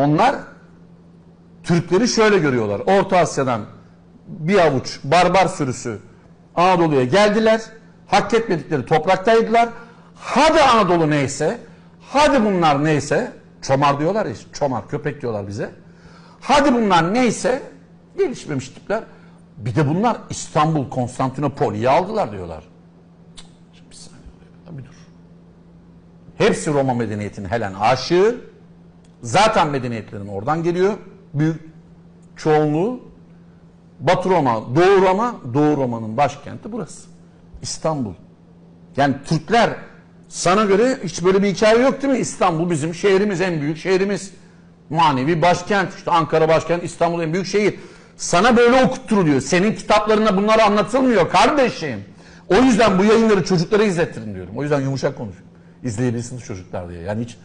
Onlar Türkleri şöyle görüyorlar. Orta Asya'dan bir avuç barbar sürüsü Anadolu'ya geldiler. Hak etmedikleri topraktaydılar. Hadi Anadolu neyse, hadi bunlar neyse, çomar diyorlar ya, çomar, köpek diyorlar bize. Hadi bunlar neyse, gelişmemiş tipler. Bir de bunlar İstanbul, Konstantinopoli'yi aldılar diyorlar. Cık, bir saniye bir dur. Hepsi Roma medeniyetinin Helen aşığı. Zaten medeniyetlerin oradan geliyor. Büyük çoğunluğu Batı Roma, Doğu Roma, Doğu Roma'nın başkenti burası. İstanbul. Yani Türkler sana göre hiç böyle bir hikaye yok değil mi? İstanbul bizim şehrimiz, en büyük şehrimiz. Manevi başkent. İşte Ankara başkent, İstanbul en büyük şehir. Sana böyle okutturuluyor. Senin kitaplarında bunlar anlatılmıyor kardeşim. O yüzden bu yayınları çocuklara izlettirin diyorum. O yüzden yumuşak konuşuyorum. İzleyebilirsiniz çocuklar diye. Yani hiç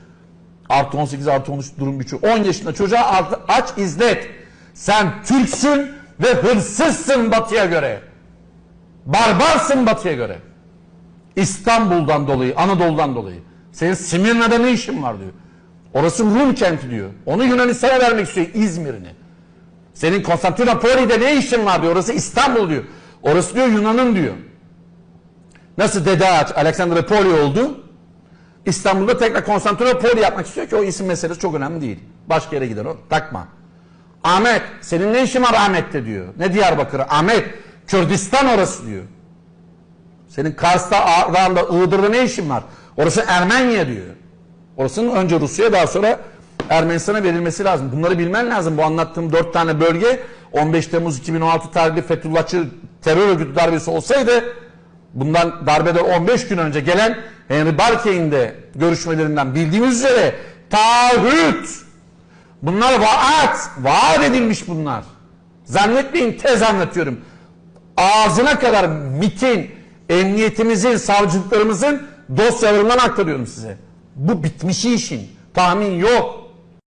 artı 18 artı 13 durum gücü. 10 yaşında çocuğa artı- aç izlet. Sen Türksün ve hırsızsın batıya göre. Barbarsın batıya göre. İstanbul'dan dolayı, Anadolu'dan dolayı. Senin Simirna'da ne işin var diyor. Orası Rum kenti diyor. Onu Yunanistan'a vermek istiyor İzmir'ini. Senin Konstantinopoli'de ne işin var diyor. Orası İstanbul diyor. Orası diyor Yunan'ın diyor. Nasıl Dede Ağaç, Alexander Poli oldu. İstanbul'da tekrar Konstantinopoli yapmak istiyor ki o isim meselesi çok önemli değil. Başka yere gider o. Takma. Ahmet, senin ne işin var Ahmet'te diyor. Ne Diyarbakır? Ahmet, Kürdistan orası diyor. Senin Kars'ta, Ağrı'da, Iğdır'da ne işin var? Orası Ermenya diyor. Orasının önce Rusya daha sonra Ermenistan'a verilmesi lazım. Bunları bilmen lazım. Bu anlattığım dört tane bölge 15 Temmuz 2016 tarihli Fethullahçı terör örgütü darbesi olsaydı bundan darbeden 15 gün önce gelen Henry Barkey'in de görüşmelerinden bildiğimiz üzere taahhüt bunlar vaat vaat edilmiş bunlar. Zannetmeyin tez anlatıyorum. Ağzına kadar MIT'in, emniyetimizin, savcılıklarımızın dosyalarından aktarıyorum size. Bu bitmişi işin. Tahmin yok.